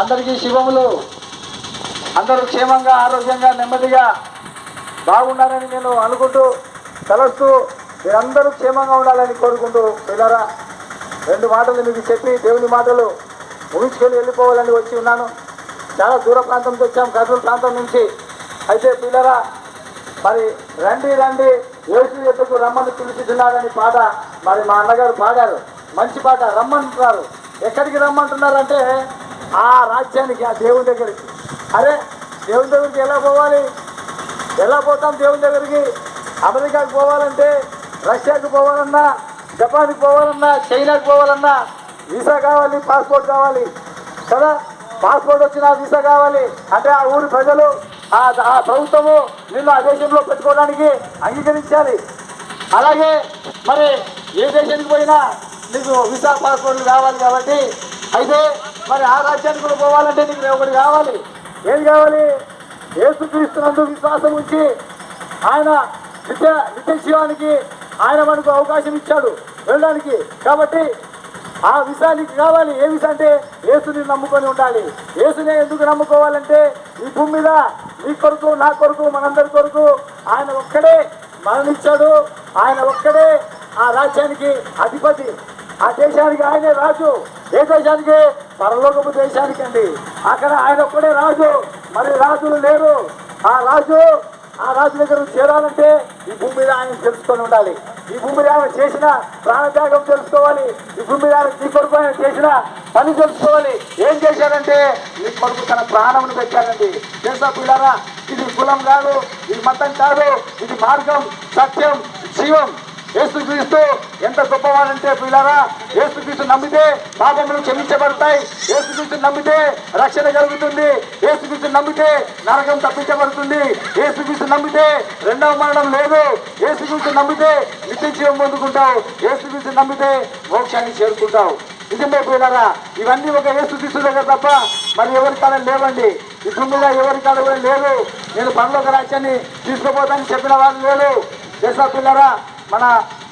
అందరికీ శివములు. అందరూ క్షేమంగా ఆరోగ్యంగా నెమ్మదిగా బాగున్నారని నేను అనుకుంటూ తలస్తూ మీరందరూ క్షేమంగా ఉండాలని కోరుకుంటూ పిల్లరా రెండు మాటలు మీకు చెప్పి దేవుని మాటలు ముగించుకొని వెళ్ళిపోవాలని వచ్చి ఉన్నాను. చాలా దూర ప్రాంతం వచ్చాం కర్నూలు ప్రాంతం నుంచి. అయితే పిల్లరా మరి రండి రండి యేసు ఎత్తుకు రమ్మని పిలుచుతున్నారని పాట మరి మా అన్నగారు పాడారు. మంచి పాట రమ్మంటున్నారు ఎక్కడికి రమ్మంటున్నారంటే ఆ రాజ్యానికి ఆ దేవుని దగ్గరికి. అరే దేవుని దగ్గరికి ఎలా పోవాలి? ఎలా పోతాం దేవుని దగ్గరికి? అమెరికాకు పోవాలంటే రష్యాకు పోవాలన్నా జపాన్కి పోవాలన్నా చైనాకి పోవాలన్నా వీసా కావాలి పాస్పోర్ట్ కావాలి. కదా? పాస్పోర్ట్ వచ్చిన వీసా కావాలి. అంటే ఆ ఊరి ప్రజలు ఆ ఆ ప్రభుత్వము నిన్ను ఆ దేశంలో పెట్టుకోవడానికి అంగీకరించాలి. అలాగే మరి ఏ దేశానికి పోయినా నీకు వీసా పాస్పోర్ట్లు కావాలి కాబట్టి అయితే మరి ఆ రాజ్యానికి కూడా పోవాలంటే నీకు ఒకటి కావాలి. ఏం కావాలి? ఏసుక్రీస్తునందు విశ్వాసం ఉంచి ఆయన నిత్య నిత్య జీవానికి ఆయన మనకు అవకాశం ఇచ్చాడు వెళ్ళడానికి. కాబట్టి ఆ విసా నీకు కావాలి. ఏ విసా అంటే ఏసుని నమ్ముకొని ఉండాలి. ఏసునే ఎందుకు నమ్ముకోవాలంటే ఈ భూమి మీద నీ కొరకు నా కొరకు మనందరి కొరకు ఆయన ఒక్కడే మరణించాడు. ఆయన ఒక్కడే ఆ రాజ్యానికి అధిపతి. ఆ దేశానికి ఆయనే రాజు. ఏ దేశానికి? పరలోకపు దేశానికి అండి అక్కడ ఆయన ఒక్కడే రాజు. మరి రాజులు లేరు. ఆ రాజు ఆ రాజు దగ్గర చేరాలంటే ఈ భూమి మీద ఆయన తెలుసుకొని ఉండాలి. ఈ భూమి మీద ఆయన చేసిన ప్రాణత్యాగం తెలుసుకోవాలి. ఈ భూమి మీద ఆయన నీ కొరకు ఆయన చేసిన పని తెలుసుకోవాలి. ఏం చేశారంటే నీ కొరకు తన ప్రాణమును పెట్టారండి తెలుసా పిల్లారా? ఇది కులం కాదు. ఇది మతం కాదు. ఇది మార్గం సత్యం జీవం. ఏసుక్రీస్తు ఎంత గొప్పవాడంటే పిల్లరా ఏసుక్రీస్తు నమ్మితే పాపములు క్షమించబడతాయి. యేసుక్రీస్తు నమ్మితే రక్షణ కలుగుతుంది. యేసుక్రీస్తు నమ్మితే నరకం తప్పించబడుతుంది. యేసుక్రీస్తు నమ్మితే రెండవ మరణం లేదు. యేసుక్రీస్తు నమ్మితే నిత్య జీవం పొందుకుంటావు. యేసుక్రీస్తు నమ్మితే మోక్షాన్ని చేరుకుంటావు. నిజమే పిల్లరా ఇవన్నీ ఒక యేసుక్రీస్తు దగ్గర తప్ప మరి ఎవరి కాలం లేవండి. ఈ భూమి మీద ఎవరి కాడ కూడా లేదు నేను పనులకు రాజ్యాన్ని తీసుకుపోతానని చెప్పిన వాళ్ళు లేరు. తెలుసా పిల్లరా మన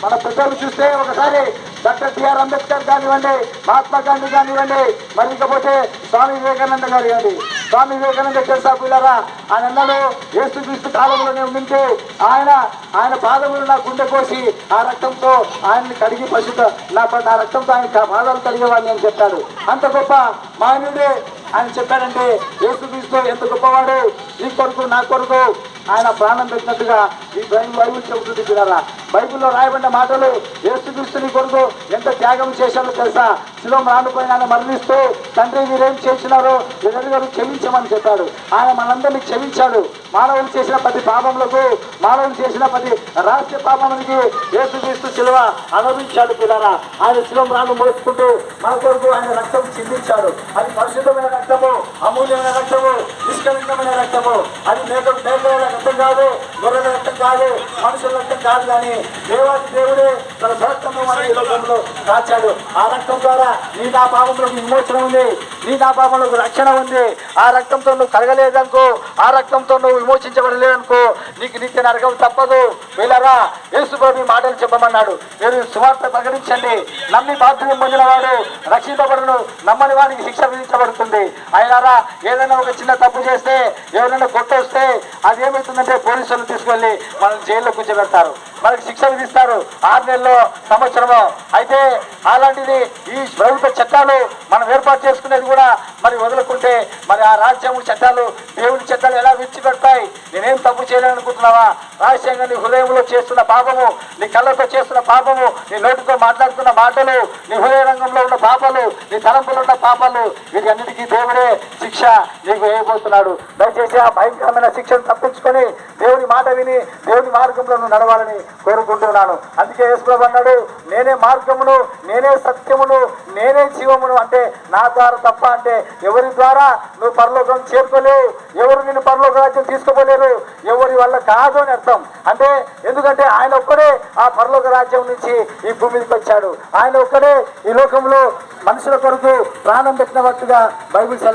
మన పెద్దలు చూస్తే ఒకసారి డాక్టర్ బిఆర్ అంబేద్కర్ కానివ్వండి మహాత్మా గాంధీ కానివ్వండి మరి ఇకపోతే స్వామి వివేకానంద గారు కానీ స్వామి వివేకానంద తెలుసా పిల్లరా? ఆయన అన్నలు ఏసు క్రీస్తు కాలంలోనే ఉంటే ఆయన ఆయన పాదములు నా గుండె కోసి ఆ రక్తంతో ఆయన్ని కడిగి పశుత నా నా రక్తంతో ఆయన పాదాలు కడిగేవాడిని అని చెప్పాడు. అంత గొప్ప మానవుడే ఆయన చెప్పాడంటే ఏసు క్రీస్తు ఎంత గొప్పవాడు? నీ కొరకు నా కొరకు ఆయన ప్రాణం పెట్టినట్టుగా ఈ బైబిల్ బైబిల్ చెబుతుంది పిల్లరా. బైబిల్లో రాయబడిన మాటలు యేసుక్రీస్తుని కొరకు ఎంత త్యాగం చేశారో తెలుసా? శిలో రానుపోయిన ఆయన మరణిస్తూ తండ్రి మీరేం చేసినారో ఎదురుగారు క్షమించమని చెప్పాడు. ఆయన మనందరినీ క్షమించాడు. మానవులు చేసిన ప్రతి పాపములకు మానవులు చేసిన ప్రతి రహస్య పాపములకి యేసుక్రీస్తు శిలువ అనుభవించాడు పిల్లరా. ఆయన శిలం రాను మోసుకుంటూ మన కొరకు ఆయన రక్తం చిందించాడు. అది పరిశుద్ధమైన రక్తము అమూల్యమైన రక్తము. నిష్కలంకమైన రక్తము. అది మేక మేకల రక్తం కాదు గొర్రెల రక్తం కాదు మనుషుల రక్తం కాదు కానీ దేవాది దేవుడే తన రక్తము మన ఈ లోకంలో కాచాడు ఆ రక్తం ద్వారా నీ నా పాపంలో విమోచన ఉంది నీ నా రక్షణ ఉంది. ఆ రక్తంతో నువ్వు కలగలేదనుకో ఆ రక్తంతో నువ్వు విమోచించబడలేదనుకో నీకు నిత్య నరకం తప్పదు. వీళ్ళరా? యేసుప్రభు మాటలు చెప్పమన్నాడు. మీరు సువార్త ప్రకటించండి. నమ్మి బాధ్యం పొందిన వాడు రక్షింపబడును. నమ్మని వాడికి శిక్ష విధించబడుతుంది. అయినారా? ఏదైనా ఒక చిన్న తప్పు చేస్తే ఎవరైనా కొట్టొస్తే అది ఏమవుతుందంటే పోలీసులు తీసుకెళ్ళి మనం జైల్లో కూర్చోబెడతారు. మనకి శిక్ష విధిస్తారు. ఆరు నెలలో సంవత్సరము. అయితే అలాంటిది ఈ ప్రభుత్వ చట్టాలు మనం ఏర్పాటు చేసుకునేది కూడా మరి వదులుకుంటే మరి ఆ రాజ్యము చట్టాలు దేవుని చట్టాలు ఎలా విడిచిపెడతాయి? నేనేం తప్పు చేయాలనుకుంటున్నావా రహస్యంగా నీ హృదయంలో చేస్తున్న పాపము నీ కళ్ళతో చేస్తున్న పాపము నీ నోటితో మాట్లాడుతున్న మాటలు నీ హృదయ రంగంలో ఉన్న పాపాలు నీ తలంపులో ఉన్న పాపాలు వీటన్నిటికీ దేవుడే శిక్ష నీకు వేయబోతున్నాడు. దయచేసి ఆ భయంకరమైన శిక్షను తప్పించుకొని దేవుని మాట విని దేవుని మార్గంలో నువ్వు నడవాలని కోరుకుంటున్నాను. అందుకే యేసుప్రభు అన్నాడు నేనే మార్గమును నేనే సత్యమును నేనే జీవమును. అంటే నా ద్వారా తప్ప అంటే ఎవరి ద్వారా నువ్వు పరలోకం చేరుకోలేవు ఎవరు నిన్ను పరలోక రాజ్యం తీసుకోలేరు ఎవరి వల్ల కాదు అని అర్థం అంటే ఎందుకంటే ఆయన ఒక్కడే ఆ పరలోక రాజ్యం నుంచి ఈ భూమి మీదకి వచ్చాడు. ఆయన ఒక్కడే ఈ లోకంలో మనుషుల కొరకు ప్రాణం పెట్టినట్టుగా బైబిల్ సెలవు